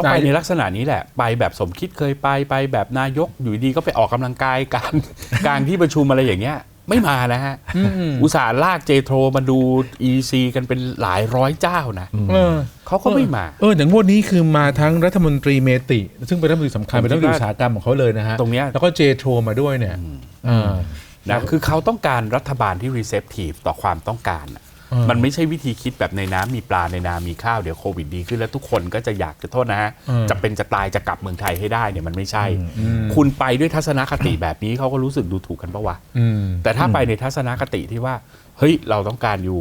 ต้องไปนายในลักษณะนี้แหละ ไปแบบสมคิดเคยไปไปแบบนายกอยู่ดีก็ไปออกกำลังกายกลางกลางที่ประชุมอะไรอย่างเงี้ยไม่มานะฮะ อุตส่าห์ลากเจโทรมาดู EC กันเป็นหลายร้อยเจ้านะเออเขาก็ไม่มา เออแต่งวดนี้คือมาทั้งรัฐมนตรีเมติ ซึ่งเป็นรัฐมนตรีสำคัญผมเป็นรัฐมนตรีคิดว่าอุตสาหกรรมของเขาเลยนะฮะ ตรงเนี้ยแล้วก็เจโทรมาด้วยเนี่ยอ่านะคือเขาต้องการรัฐบาลที่ receptive ต่อความต้องการน่ะเออ มันไม่ใช่วิธีคิดแบบในน้ำมีปลาในนามีข้าวเดี๋ยวโควิดดีขึ้นแล้วทุกคนก็จะอยากจะโทษนะฮะเออจะเป็นจะตายจะกลับเมืองไทยให้ได้เนี่ยมันไม่ใช่ คุณไปด้วยทัศนคติแบบนี้เขาก็รู้สึกดูถูกกันปะวะอืมแต่ถ้าไปในทัศนคติที่ว่า เฮ้ยเราต้องการอยู่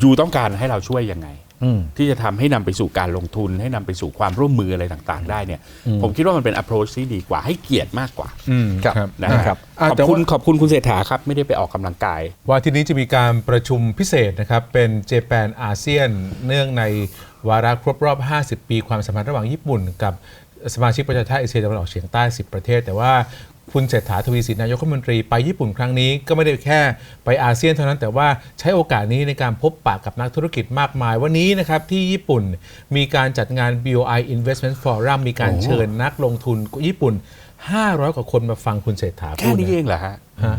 อยู่ต้องการให้เราช่วยยังไงอืม ที่จะทำให้นำไปสู่การลงทุน ให้นำไปสู่ความร่วมมืออะไรต่าง ๆ ได้เนี่ยผมคิดว่ามันเป็น approach ที่ดีกว่าให้เกียรติมากกว่าอืมครับครับนะอ่าครับอ่าขอบแต่คุว่าณขอบคุณคุณเศรษฐาครับ ไม่ได้ไปออกกำลังกาย ว่าทีนี้จะมีการประชุมพิเศษนะครับ เป็นเจแปนอาเซียนเนื่องในวาระครบรอบ 50 ปี ความสัมพันธ์ระหว่างญี่ปุ่นกับสมาชิกประชาชาติเอเชียตะวันออกเฉียงใต้ 10 ประเทศ แต่ว่า คุณเศรษฐาทวีสินนายกรัฐมนตรีไปญี่ปุ่นครั้งนี้ก็ไม่ได้แค่ไปอาเซียนเท่านั้นแต่ว่าใช้โอกาสนี้ในการพบปะกับนักธุรกิจมากมาย วันนี้นะครับที่ญี่ปุ่นมีการจัดงาน BOI Investment Forum มีการโอ้เชิญนักลงทุนญี่ปุ่น 500 กว่าคนมาฟังคุณเศรษฐาแค่พูดนี้นะเองเหรอฮะฮะ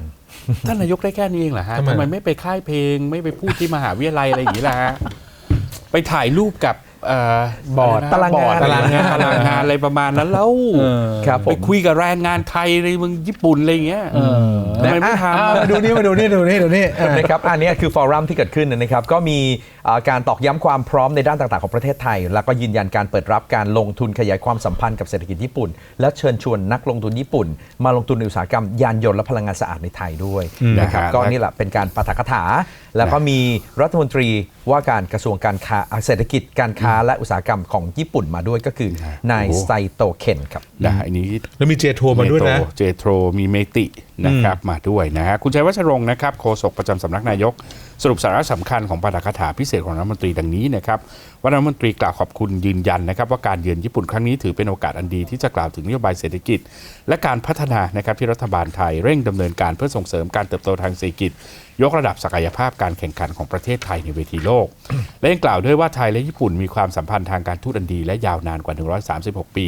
ท่านนายกได้แค่นี้เองเหรอฮะทำไมทำไมไม่ไปค่ายเพลง ไม่ไปพูดที่มหาวิทยาลัยอะไรอย่างนี้ล่ะฮะไปถ่ายรูปกับ เบอร์ดะไนะตารางงาน บอร์ดตารางงานตารางงานอะไรประมาณนั้นแล้วครับผไปมคุยกับแรงงานไทยในเมืองญี่ปุ่นอะไรอย่างเงี้ย ทำไมไม่ทำอ่าอะมาดูนี่มาดูนี่ดูนี่ดูนี่อ่านะครับอันนี้คือฟอรัมที่เกิดขึ้นนะครับ ก็มีอ่าการตอกย้ำความพร้อมในด้านต่างๆ ของประเทศไทย แล้วก็ยืนยันการเปิดรับการลงทุนขยายความสัมพันธ์กับเศรษฐกิจญี่ปุ่น และเชิญชวนนักลงทุนญี่ปุ่น มาลงทุนในอุตสาหกรรมยานยนต์และพลังงานสะอาดในไทยด้วยนะครับนะฮะ ก็นี่แหละเป็นการปาฐกถา แล้วก็มีรัฐมนตรีว่าการกระทรวงการค้าอ่าเศรษฐกิจการค้าและอุตสาหกรรมของญี่ปุ่นมาด้วยก็คือนายไซโตเคนครับ นะอันนี้แล้วมีเจทัวร์มาด้วยนะ เจโทรมีเมตินะครับมาด้วยนะฮะคุณชัยวัชรงค์นะครับโฆษกประจำสำนักนายก สรุปสาระสำคัญของปาฐกถาพิเศษของรัฐมนตรีดังนี้นะครับรัฐมนตรีกล่าวขอบคุณยืนยันนะครับว่าการเยือนญี่ปุ่นครั้งนี้ถือเป็นโอกาสอันดีที่จะกล่าวถึงนโยบายเศรษฐกิจ และการพัฒนานะครับที่รัฐบาลไทยเร่งดำเนินการเพื่อส่งเสริมการเติบโตทางเศรษฐกิจ ยกระดับศักยภาพการแข่งขันของประเทศไทยในเวทีโลก และยังกล่าวด้วยว่าไทยและญี่ปุ่นมีความสัมพันธ์ทางการทูตอันดีและยาวนานกว่า 136 ปี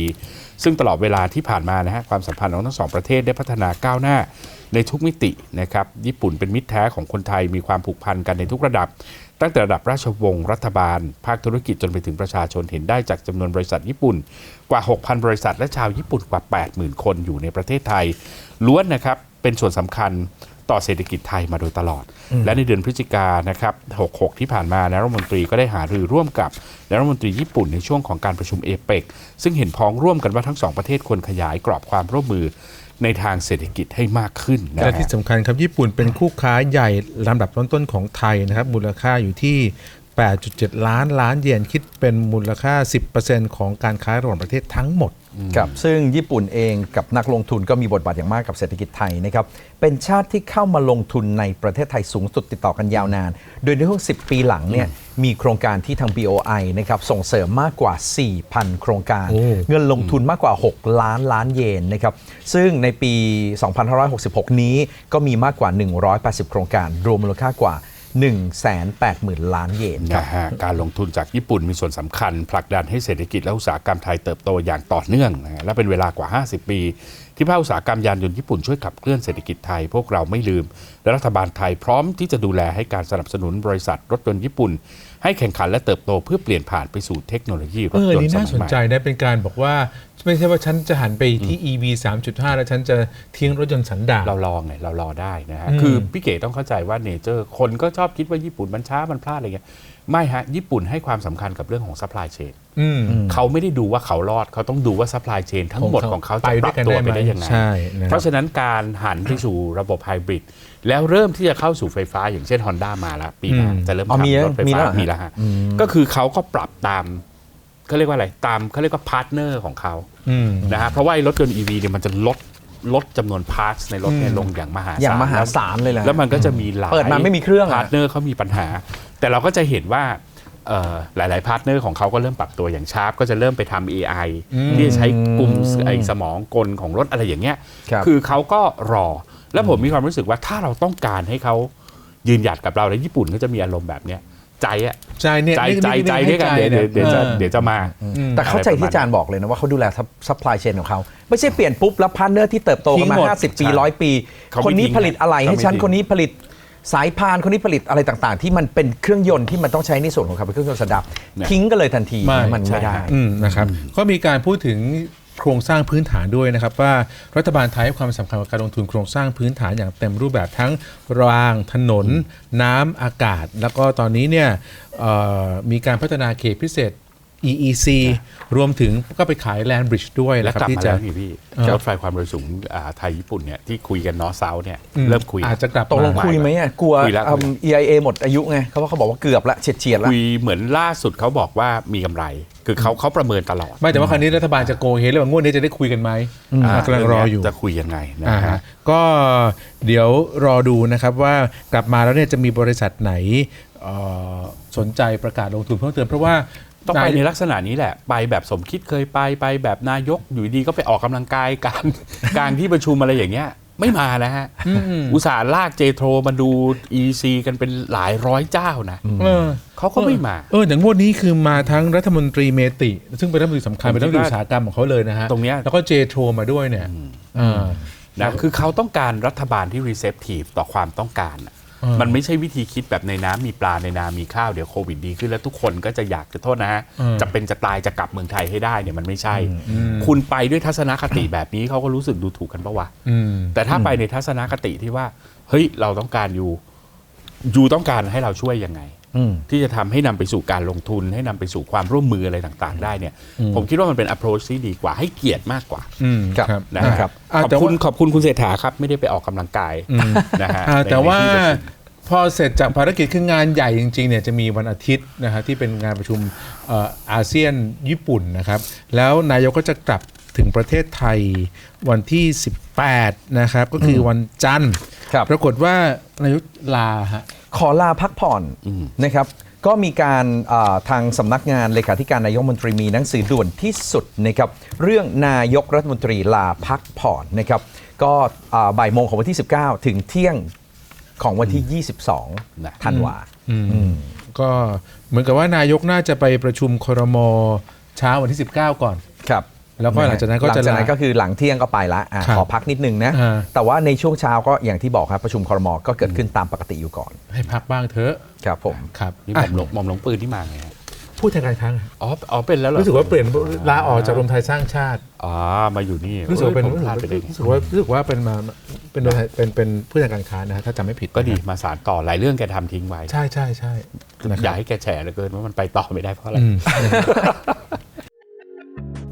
ซึ่งตลอดเวลาที่ผ่านมานะฮะความสัมพันธ์ของทั้งสองประเทศได้พัฒนาก้าวหน้าในทุกมิตินะครับญี่ปุ่นเป็นมิตรแท้ของคนไทยมีความผูกพันกันในทุกระดับ ตั้งแต่ระดับราชวงศ์รัฐบาล ภาคธุรกิจจนไปถึงประชาชนเห็นได้จากจำนวนบริษัทญี่ปุ่นกว่า 6,000 บริษัท และชาวญี่ปุ่นกว่า 80,000 คนอยู่ในประเทศไทย ล้วนนะครับเป็นส่วนสำคัญต่อเศรษฐกิจไทยมาโดยตลอด และในเดือนพฤศจิกายนนะครับ 66 ที่ผ่านมานะรัฐมนตรีก็ได้หารือร่วมกับนายรัฐมนตรีญี่ปุ่นในช่วงของการประชุมเอเปกซึ่งเห็นพ้องร่วมกันว่าทั้งสองประเทศควรขยายกรอบความร่วมมือ ในทางเศรษฐกิจให้มากขึ้นนะและที่สำคัญครับญี่ปุ่นเป็นคู่ค้าใหญ่ลำดับต้นๆของไทยนะครับมูลค่าอยู่ที่ 8.7 ล้านล้านเยนคิดเป็นมูลค่า 10%ของการค้าระหว่างประเทศทั้งหมด ครับซึ่งญี่ปุ่นเองกับนักลงทุนก็มีบทบาทอย่างมากกับเศรษฐกิจไทยนะครับเป็นชาติที่เข้ามาลงทุนในประเทศไทยสูงสุดติดต่อกันยาวนาน โดยในช่วง 10 ปีหลังเนี่ยมีโครงการที่ทาง BOI นะครับส่งเสริมมากกว่า 4,000 โครงการโอ้เงินลงทุนมากกว่า 6 ล้านล้านเยนนะครับซึ่งในปี 2566 นี้ก็มีมากกว่า 180 โครงการ รวมมูลค่ากว่า 180,000 ล้านเยนครับนะฮะการลงทุนจากญี่ปุ่นมีส่วนสำคัญ ผลักดันให้เศรษฐกิจและอุตสาหกรรมไทยเติบโตอย่างต่อเนื่องนะและเป็นเวลากว่า 50 ปีที่ภาคอุตสาหกรรมยานยนต์ญี่ปุ่นช่วยขับเคลื่อนเศรษฐกิจไทย พวกเราไม่ลืม และรัฐบาลไทยพร้อมที่จะดูแลให้การสนับสนุนบริษัทรถยนต์ญี่ปุ่น ให้แข่งขันและเติบโตเพื่อเปลี่ยนผ่านไปสู่เทคโนโลยีรเอถอยนนี่ต์สน่ามัยสนใหม่ใจนะเป็นการบอกว่าไม่ใช่ว่าฉันจะหันไปที่ EV 3.5 แล้วฉันจะทิ้งรถยนต์สันดาปเราลองไงเรารอได้นะฮะอืมคือพี่เก๋ต้องเข้าใจว่าเนเจอร์คนก็ชอบคิดว่าญี่ปุ่นมันช้ามันพลาดอะไรเงี้ย ไม่ฮะ ญี่ปุ่นให้ความสำคัญกับเรื่องของซัพพลายเชนอืม เขาไม่ได้ดูว่าเขารอดเขาต้องดูว่าซัพพลายเชนทั้งหมดของเขาจะไปปด้รัวยบกันตัวได้ไหไปมได้ยังไง ใช่นะเพราะฉะนั้นการหันไปสู่ระบบไฮบริดแล้วเริ่มที่จะเข้าสู่ไฟฟ้าอย่างเช่น Honda มาแล้วปีหน้าอืมจะเริ่มอ๋อมีทำแล้วรถไฟมีฟ้าแล้วเหรอฮะมีแล้วฮะก็คือเขาก็ปรับตามเขาเรียกว่าอะไรตามเขาเรียกว่าพาร์ทเนอร์ของเขา อืม นะฮะเพราะว่าไอ้รถยนต์ EV เนี่ยมันจะลดลดจำนวนพาร์ทในรถเนี่ยอืมลงอย่างมหาศาลอย่างมหาศาลเลยแหละแล้วมันก็จะมีหลายเปิดมาไม่มีเครื่องอะ พาร์ทเนอร์เขามีปัญหา แต่เราก็จะเห็นว่าเอ่อหลาย ๆ พาร์ทเนอร์ของเขาก็เริ่มปรับตัวอย่างชาร์ปก็จะเริ่มไปทำ AI ที่จะใช้กลุ่มไอ้สมองกลของรถอะไรอย่างเงี้ยครับคือเขาก็รอ แล้วผมมีความรู้สึกว่าถ้าเราต้องการให้เขายืนหยัดกับเราแล้วญี่ปุ่นก็จะมีอารมณ์แบบเนี้ยใจอะใจเนี่ยใจนี่ใจนี่ใจด้วยกันให้เดี๋ยวเดี๋ยวเดี๋ยวจะออเดี๋ยวจะมา แต่เข้าใจที่อาจารย์บอกเลยนะว่าเขาดูแลซัพพลายเชนของเขา ไม่ใช่เปลี่ยนปุ๊บ แล้วพาร์ทเนอร์ที่เติบโตกันมาทิ้งหมด50 ปีใช่ร้อยปีเขาไม่คนนี้ทิ้งผลิตอะไรให้ฉันเขาไม่ทิ้งคนนี้ผลิต สายพานคนนี้ผลิตอะไรต่างๆ ที่มันเป็นเครื่องยนต์ที่มันต้องใช้ในส่วนของเขาเป็นเครื่องยนต์สดับ ทิ้งกันเลยทันทีไม่มันไม่ได้อืมนะครับก็มีการพูดถึงโครงสร้างพื้นฐานด้วยนะครับว่ารัฐบาลไทยให้ความสำคัญกับการลงทุนโครงสร้างพื้นฐานอย่างเต็มรูปแบบทั้งราง ถนน น้ำอากาศ แล้วก็ตอนนี้เนี่ยเอ่อมีการพัฒนาเขตพิเศษ EEC รวมถึงก็ไปขายแลนบริดจ์ด้วยแล้วนะครับกลับที่มาจะแล้วนี่พี่เออรถไฟความเร็วสูงอ่าไทยญี่ปุ่นเนี่ยที่คุยกันนอเซาเนี่ยอืมเริ่มคุยอาจจะกลับตกลงมาคุยไหมอะกลัวคุยแล้วอืม EIA หมดอายุไงเขาว่าเขาบอกว่าเกือบละเฉียดเฉียดๆละคุยเหมือนล่าสุดเขาบอกว่ามีกำไร คือเขาเขาประเมินตลอด ไม่แต่ว่าคราวนี้รัฐบาลจะโกเฮแล้วว่างวดนี้จะได้คุยกันไหมอ่าอ่ากำลังรออยู่จะคุยยังไงนะอ่าฮะฮะก็เดี๋ยวรอดูนะครับว่ากลับมาแล้วเนี่ยจะมีบริษัทไหนเอ่อสนใจประกาศลงทุนเพิ่มเติมเพราะว่า ต้องไปนายในลักษณะนี้แหละ ไปแบบสมคิดเคยไปไปแบบนายกอยู่ดีก็ไปออกกำลังกายกลางกลางที่ประชุมอะไรอย่างเงี้ย ไม่มานะฮะ อุตส่าห์ลากเจโทรมาดู EC กันเป็นหลายร้อยเจ้านะเออเขาก็ไม่มา เออแต่งวดนี้คือมาทั้งรัฐมนตรีเมติ ซึ่งเป็นรัฐมนตรีสำคัญผมเป็นรัฐมนตรีคิดว่าอุตสาหกรรมของเขาเลยนะฮะตรงเนี้ยแล้วก็เจโทรมาด้วยเนี่ยเออนะคือเขาต้องการรัฐบาลที่ receptive ต่อความต้องการน่ะเออ มันไม่ใช่วิธีคิดแบบในน้ำมีปลาในนามีข้าวเดี๋ยวโควิดดีขึ้นแล้วทุกคนก็จะอยากจะโทษนะฮะเออจะเป็นจะตายจะกลับเมืองไทยให้ได้เนี่ยมันไม่ใช่ คุณไปด้วยทัศนคติแบบนี้เขาก็รู้สึกดูถูกกันปะวะอืมแต่ถ้าไปในทัศนคติที่ว่า เฮ้ยเราต้องการอยู่ อยู่ต้องการให้เราช่วยยังไงอืม ที่จะทำให้นำไปสู่การลงทุน ให้นำไปสู่ความร่วมมืออะไรต่าง ๆ ได้เนี่ยผมคิดว่ามันเป็น approach ที่ดีกว่าให้เกียรติมากกว่าอืมครับครับนะอ่าครับอ่าขอบแต่คุว่าณขอบคุณคุณเศรษฐาครับไม่ได้ไปออกกำลังกายนะฮะอ่าในแต่ว่าในที่ประชุมพอเสร็จจากภารกิจคืองานใหญ่จริงๆเนี่ยจะมีวันอาทิตย์นะฮะที่เป็นงานประชุมเอ่ออาเซียนญี่ปุ่นนะครับ แล้วนายกก็จะกลับถึงประเทศไทยวันที่ 18 นะครับ ก็คือวันจันทร์ครับปรากฏว่านายกลาฮะ ขอลาพักผ่อนนะครับ ก็มีการอ่าทางสำนักงานเลขาธิการนายกรัฐมนตรีมีหนังสือด่วนที่สุดนะครับ เรื่องนายกรัฐมนตรีลาพักผ่อนนะครับ ก็อ่าบ่ายโมงของวันที่ 19 ถึงเที่ยงของวันที่นะ22ธันวาก็เหมือนกับว่านายกน่าจะไปประชุมครมเช้าวันที่ 19 ก่อนครับ แล้วก็หลังจากนั้นก็หลังจะจากนั้นลาก็คือหลังเที่ยงก็ไปละอะครับขอพักนิดนึงนะอ่า แต่ว่าในช่วงเช้าก็อย่างที่บอกครับประชุมครมก็เกิดขึ้นตามปกติอยู่ก่อนให้พักบ้างเถอะครับผม ครับนี่หม่อมหลวงหม่อมหลวงปืนที่มาไงฮะพูดแทนการค้างอ๋ออ๋อเป็นแล้วเหรอรู้สึกว่าเปลี่ยนลาออกจากรวมไทยสร้างชาติ อ๋อมาอยู่นี่รู้สึกว่าเป็นอ้ยผมพลาดไปได้ไงรู้สึกว่ารู้สึกว่าเป็นมาเป็นโดยเป็นเป็นผู้จัดการค้านะฮะถ้าจำไม่ผิดก็ดีมาสารต่อหลายเรื่องแกทำทิ้งไว้ ใช่ใช่ใช่นะคอรัยาบกให้แกแฉเหลือเกินว่ามันไปต่อไม่ได้เพราะอะไร อืม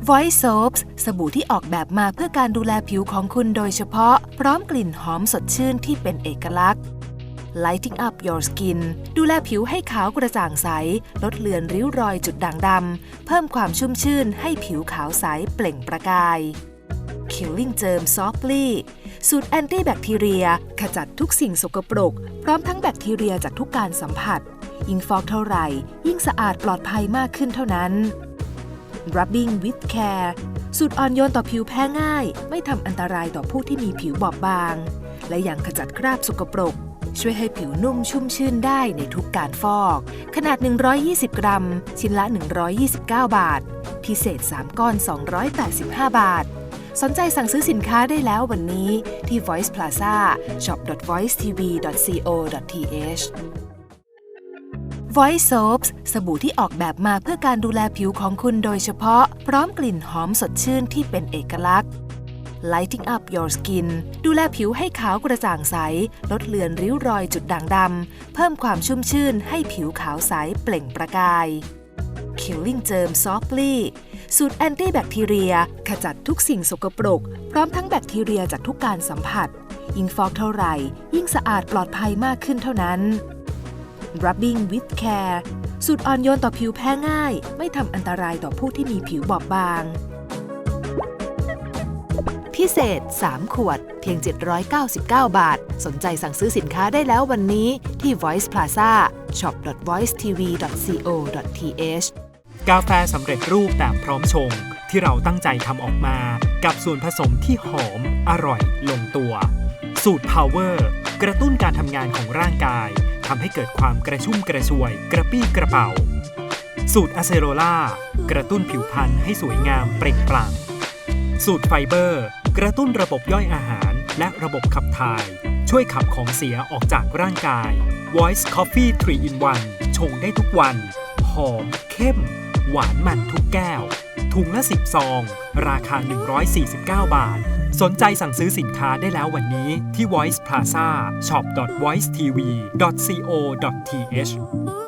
Voice Soaps สบู่ที่ออกแบบมาเพื่อการดูแลผิวของคุณโดยเฉพาะ พร้อมกลิ่นหอมสดชื่นที่เป็นเอกลักษณ์ Lighting up your skin ดูแลผิวให้ขาวกระจ่างใส ลดเลือนริ้วรอยจุดด่างดำ เพิ่มความชุ่มชื่นให้ผิวขาวใสเปล่งประกาย Killing Germ Softly สูตรแอนตี้แบคทีเรีย ขจัดทุกสิ่งสกปรก พร้อมทั้งแบคทีเรียจากทุกการสัมผัส ยิ่งฟอกเท่าไหร่ ยิ่งสะอาดปลอดภัยมากขึ้นเท่านั้น Rubbing with Care สูตรอ่อนโยนต่อผิวแพ้ง่าย ไม่ทำอันตรายต่อผู้ที่มีผิวบอบบาง และยังขจัดคราบสกปรก ช่วยให้ผิวนุ่มชุ่มชื่นได้ในทุกการฟอก ขนาด 120 กรัม ชิ้นละ 129 บาท พิเศษ 3 ก้อน 285 บาท สนใจสั่งซื้อสินค้าได้แล้ววันนี้ที่ Voice Plaza shop.voicetv.co.th Voice Soaps สบู่ที่ออกแบบมาเพื่อการดูแลผิวของคุณโดยเฉพาะ พร้อมกลิ่นหอมสดชื่นที่เป็นเอกลักษณ์ Lighting up your skin ดูแลผิวให้ขาวกระจ่างใส ลดเลือนริ้วรอยจุดด่างดำ เพิ่มความชุ่มชื่นให้ผิวขาวใสเปล่งประกาย Killing Germ Softly สูตรแอนตี้แบคทีเรีย ขจัดทุกสิ่งสกปรก พร้อมทั้งแบคทีเรียจากทุกการสัมผัส ยิ่งฟอกเท่าไหร่ ยิ่งสะอาดปลอดภัยมากขึ้นเท่านั้น Rubbing with Care สูตรอ่อนโยนต่อผิวแพ้ง่าย ไม่ทำอันตรายต่อผู้ที่มีผิวบอบบาง พิเศษ 3 ขวด เพียง 799 บาท สนใจสั่งซื้อสินค้าได้แล้ววันนี้ที่ Voice Plaza shop.voicetv.co.th กาแฟสำเร็จรูปแบบพร้อมชง ที่เราตั้งใจทำออกมา กับส่วนผสมที่หอม อร่อย ลงตัว สูตร Power กระตุ้นการทำงานของร่างกาย ทำให้เกิดความกระชุ่มกระชวย กระปี้กระเป๋า สูตรอะเซโรล่ากระตุ้นผิวพรรณให้สวยงามเปล่งปลั่ง สูตรไฟเบอร์ กระตุ้นระบบย่อยอาหาร และระบบขับถ่าย ช่วยขับของเสียออกจากร่างกาย Voice Coffee 3 in 1ชงได้ทุกวัน หอม เข้ม หวานมันทุกแก้ว ถุงละ 10 ซอง ราคา 149 บาท สนใจสั่งซื้อสินค้าได้แล้ววันนี้ที่ Voice Plaza shop voicetv co th